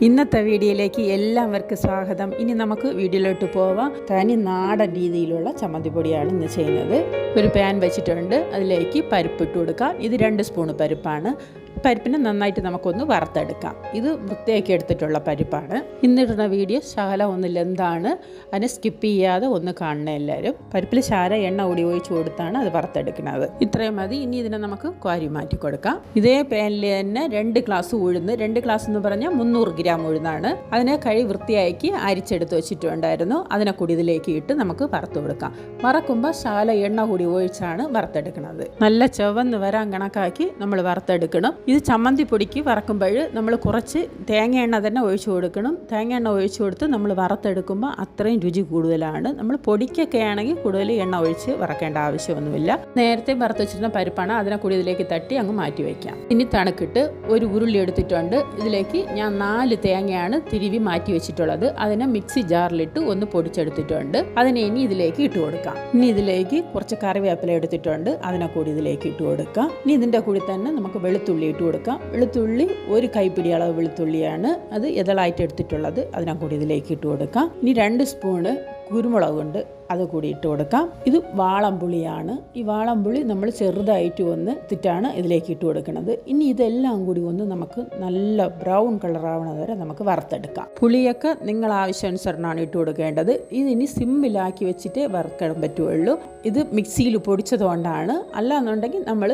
ഇന്നത്തെ വീഡിയോയിലേക്ക് എല്ലാവർക്കും സ്വാഗതം. ഇനി നമുക്ക് വീഡിയോയിലോട്ട് പോവാം. തനി നാടൻ രീതിയിലുള്ള ചമ്മന്തിപ്പൊടിയാണ് ഇന്ന് ചെയ്യുന്നത്. ഒരു പാൻ വെച്ചിട്ടുണ്ട്. അതിലേക്ക് പരിപ്പിട്ട് കൊടുക്കാം. ഇത് രണ്ട് സ്പൂണ് പരിപ്പാണ്. പരിപ്പിനെ നന്നായിട്ട് നമുക്കൊന്ന് വറുത്തെടുക്കാം. ഇത് വൃത്തിയാക്കി എടുത്തിട്ടുള്ള പരിപ്പാണ്. ഇന്നിടുന്ന വീഡിയോ ശാല ഒന്ന് ലെന്താണ് അതിനെ സ്കിപ്പ് ചെയ്യാതെ ഒന്ന് കാണണേ എല്ലാവരും. പരിപ്പിൽ ശാല എണ്ണ ഓടി ഒഴിച്ച് കൊടുത്താണ് അത് വറുത്തെടുക്കുന്നത്. ഇത്രയും മതി. ഇനി ഇതിനെ നമുക്ക് ക്വാരി മാറ്റി കൊടുക്കാം. ഇതേ പാനിൽ തന്നെ രണ്ട് ഗ്ലാസ് ഉഴുന്ന് രണ്ട് ഗ്ലാസ് എന്ന് പറഞ്ഞാൽ മുന്നൂറ് ഗ്രാം ഉഴുന്നാണ്. അതിനെ കഴി വൃത്തിയാക്കി അരിച്ചെടുത്ത് വെച്ചിട്ടുണ്ടായിരുന്നു. അതിനെ കൂടി ഇതിലേക്ക് ഇട്ട് നമുക്ക് വറുത്ത് കൊടുക്കാം. വറക്കുമ്പോൾ ശാല എണ്ണ കൂടി ഒഴിച്ചാണ് വറുത്തെടുക്കുന്നത്. നല്ല ചുവന്ന് വരാൻ കണക്കാക്കി നമ്മൾ വറുത്തെടുക്കണം. ഇത് ചമ്മന്തി പൊടിക്ക് വറക്കുമ്പോൾ നമ്മൾ കുറച്ച് തേങ്ങ എണ്ണ തന്നെ ഒഴിച്ചു കൊടുക്കണം. തേങ്ങ എണ്ണ ഒഴിച്ചു കൊടുത്ത് നമ്മൾ വറുത്തെടുക്കുമ്പോൾ അത്രയും രുചി കൂടുതലാണ്. നമ്മൾ പൊടിക്കൊക്കെ ആണെങ്കിൽ കൂടുതൽ എണ്ണ ഒഴിച്ച് വറക്കേണ്ട ആവശ്യമൊന്നുമില്ല. നേരത്തെ വറുത്ത് വെച്ചിരുന്ന പരിപ്പാണ് അതിനെ കൂടി ഇതിലേക്ക് തട്ടി അങ്ങ് മാറ്റി വയ്ക്കാം. ഇനി തണുക്കിട്ട് ഒരു ഉരുളി എടുത്തിട്ടുണ്ട്. ഇതിലേക്ക് ഞാൻ നാല് തേങ്ങയാണ് തിരുവി മാറ്റി വെച്ചിട്ടുള്ളത്. അതിനെ മിക്സി ജാറിലിട്ട് ഒന്ന് പൊടിച്ചെടുത്തിട്ടുണ്ട്. അതിനെ ഇനി ഇതിലേക്ക് ഇട്ട് കൊടുക്കാം. ഇനി ഇതിലേക്ക് കുറച്ച് കറിവേപ്പില എടുത്തിട്ടുണ്ട്. അതിനെ കൂടി ഇതിലേക്ക് ഇട്ട് കൊടുക്കാം. ഇനി ഇതിന്റെ കൂടി തന്നെ നമുക്ക് വെളുത്തുള്ളി കൊടുക്കാം. വെളുത്തുള്ളി ഒരു കൈപ്പിടി അളവ് വെളുത്തുള്ളിയാണ്. അത് ഇതളായിട്ട് എടുത്തിട്ടുള്ളത്. അതിനെ കൂടി ഇതിലേക്ക് ഇട്ട് കൊടുക്കാം. ഇനി രണ്ട് സ്പൂണ് കുരുമുളകുണ്ട്. അത് കൂടി ഇട്ട് കൊടുക്കാം. ഇത് വാളംപുളിയാണ്. ഈ വാളംപുളി നമ്മൾ ചെറുതായിട്ട് ഒന്ന് തിറ്റാണ് ഇതിലേക്ക് ഇട്ട് കൊടുക്കുന്നത്. ഇനി ഇതെല്ലാം കൂടി ഒന്ന് നമുക്ക് നല്ല ബ്രൗൺ കളർ ആവണത് വരെ നമുക്ക് വറുത്തെടുക്കാം. പുളിയൊക്കെ നിങ്ങൾ ആവശ്യാനുസരണമാണ് ഇട്ട് കൊടുക്കേണ്ടത്. ഇതിനി സിമ്മിലാക്കി വെച്ചിട്ട് വറുക്കാൻ പറ്റുള്ളൂ. ഇത് മിക്സിയിൽ പൊടിച്ചതുകൊണ്ടാണ്. അല്ലാന്നുണ്ടെങ്കിൽ നമ്മൾ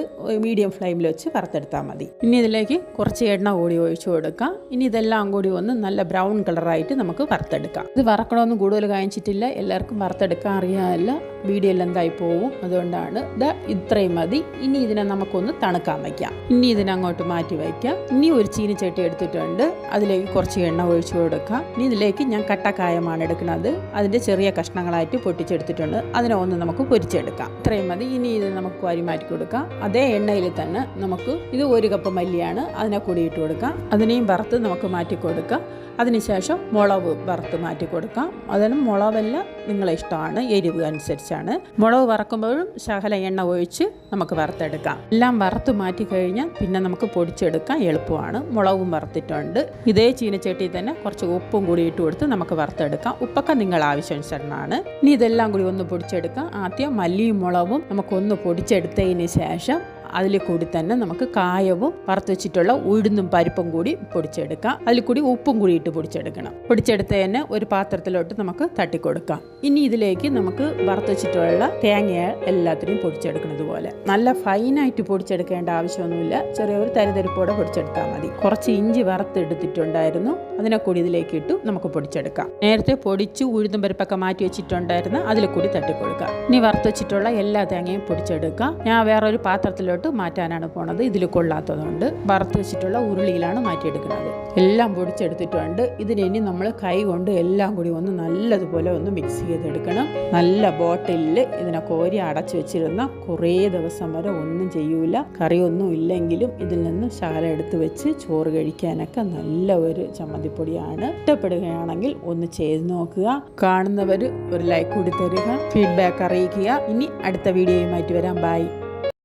മീഡിയം ഫ്ലെയിമിൽ വെച്ച് വറുത്തെടുത്താൽ മതി. ഇനി ഇതിലേക്ക് കുറച്ച് എണ്ണ കൂടി ഒഴിച്ച് കൊടുക്കാം. ഇനി ഇതെല്ലാം കൂടി ഒന്ന് നല്ല ബ്രൗൺ കളറായിട്ട് നമുക്ക് വറുത്തെടുക്കാം. ഇത് വറക്കണമെന്ന് കൂടുതൽ കാണിച്ചിട്ടില്ല. എല്ലാവർക്കും വറുത്തെടുക്കാൻ അറിയാമല്ല വീഡിയോയിൽ എന്തായി പോവും. അതുകൊണ്ടാണ് ഇത് ഇത്രയും മതി. ഇനി ഇതിനെ നമുക്കൊന്ന് തണുക്കാൻ വയ്ക്കാം ഇനി ഇതിനെ അങ്ങോട്ട് മാറ്റി വയ്ക്കാം. ഇനി ഒരു ചീനിച്ചട്ടി എടുത്തിട്ടുണ്ട്. അതിലേക്ക് കുറച്ച് എണ്ണ ഒഴിച്ചു കൊടുക്കാം. ഇനി ഇതിലേക്ക് ഞാൻ കട്ടക്കായമാണ് എടുക്കുന്നത്. അതിന്റെ ചെറിയ കഷ്ണങ്ങളായിട്ട് പൊട്ടിച്ചെടുത്തിട്ടുണ്ട്. അതിനെ ഒന്ന് നമുക്ക് പൊരിച്ചെടുക്കാം. ഇത്രയും മതി. ഇനി ഇത് നമുക്ക് വാരി മാറ്റി കൊടുക്കാം. അതേ എണ്ണയിൽ തന്നെ നമുക്ക് ഇത് ഒരു കപ്പ് മല്ലിയാണ് അതിനെ കൂടി ഇട്ട് കൊടുക്കാം. അതിനെയും വറുത്ത് നമുക്ക് മാറ്റി കൊടുക്കാം. അതിനുശേഷം മുളക് വറുത്ത് മാറ്റി കൊടുക്കാം. അതിന് മുളകെല്ലാം നിങ്ങളെ ഇഷ്ടമാണ് എരിവ് അനുസരിച്ചാണ്. മുളക് വറക്കുമ്പോഴും ശകല എണ്ണ ഒഴിച്ച് നമുക്ക് വറുത്തെടുക്കാം. എല്ലാം വറുത്ത് മാറ്റി കഴിഞ്ഞാൽ പിന്നെ നമുക്ക് പൊടിച്ചെടുക്കാൻ എളുപ്പമാണ്. മുളകും വറുത്തിട്ടുണ്ട്. ഇതേ ചീനച്ചട്ടിയിൽ തന്നെ കുറച്ച് ഉപ്പും കൂടി ഇട്ട് കൊടുത്ത് നമുക്ക് വറുത്തെടുക്കാം. ഉപ്പൊക്കെ നിങ്ങൾ ആവശ്യാനുസരണമാണ്. ഇനി ഇതെല്ലാം കൂടി ഒന്ന് പൊടിച്ചെടുക്കാം. ആദ്യം മല്ലിയും മുളകും നമുക്കൊന്ന് പൊടിച്ചെടുത്തതിന് ശേഷം അതിൽ കൂടി തന്നെ നമുക്ക് കായവും വറുത്ത് വെച്ചിട്ടുള്ള ഉഴുന്നും പരിപ്പും കൂടി പൊടിച്ചെടുക്കാം. അതിൽ കൂടി ഉപ്പും കൂടി ഇട്ട് പൊടിച്ചെടുക്കണം. പൊടിച്ചെടുത്ത് തന്നെ ഒരു പാത്രത്തിലോട്ട് നമുക്ക് തട്ടിക്കൊടുക്കാം. ഇനി ഇതിലേക്ക് നമുക്ക് വറുത്ത് വെച്ചിട്ടുള്ള തേങ്ങ എല്ലാത്തിനെയും പൊടിച്ചെടുക്കുന്നത് പോലെ നല്ല ഫൈനായിട്ട് പൊടിച്ചെടുക്കേണ്ട ആവശ്യമൊന്നുമില്ല. ചെറിയൊരു തരിതരിപ്പോടെ പൊടിച്ചെടുത്താൽ മതി. കുറച്ച് ഇഞ്ചി വറുത്തെടുത്തിട്ടുണ്ടായിരുന്നു. അതിനെ കൂടി ഇതിലേക്ക് ഇട്ടു നമുക്ക് പൊടിച്ചെടുക്കാം. നേരത്തെ പൊടിച്ച് ഉഴുതും പരിപ്പൊക്കെ മാറ്റി വെച്ചിട്ടുണ്ടായിരുന്നു. അതിൽ കൂടി തട്ടിക്കൊടുക്കാം. ഇനി വറുത്ത് വെച്ചിട്ടുള്ള എല്ലാ തേങ്ങയും പൊടിച്ചെടുക്കാം. ഞാൻ വേറൊരു പാത്രത്തിലോട്ട് ഇതിലോട്ട് മാറ്റാനാണ് പോണത്. ഇതിൽ കൊള്ളാത്തതുകൊണ്ട് വറുത്ത് വെച്ചിട്ടുള്ള ഉരുളിയിലാണ് മാറ്റിയെടുക്കുന്നത്. എല്ലാം പൊടിച്ചെടുത്തിട്ടുണ്ട്. ഇതിന് നമ്മൾ കൈ കൊണ്ട് എല്ലാം കൂടി ഒന്ന് നല്ലതുപോലെ ഒന്ന് മിക്സ് ചെയ്തെടുക്കണം. നല്ല ബോട്ടിലിൽ ഇതിനെ കോരി അടച്ചു വെച്ചിരുന്ന കുറേ ദിവസം വരെ ഒന്നും ചെയ്യൂല. കറിയൊന്നും ഇല്ലെങ്കിലും ഇതിൽ നിന്ന് ശകല എടുത്ത് വെച്ച് ചോറ് കഴിക്കാനൊക്കെ നല്ല ഒരു ചമ്മന്തിപ്പൊടിയാണ്. ഇഷ്ടപ്പെടുകയാണെങ്കിൽ ഒന്ന് ചെയ്ത് നോക്കുക. കാണുന്നവർ ഒരു ലൈക്ക് കൂടി തരിക. ഫീഡ്ബാക്ക് അറിയിക്കുക. ഇനി അടുത്ത വീഡിയോയുമായിട്ട് വരാം. ബൈ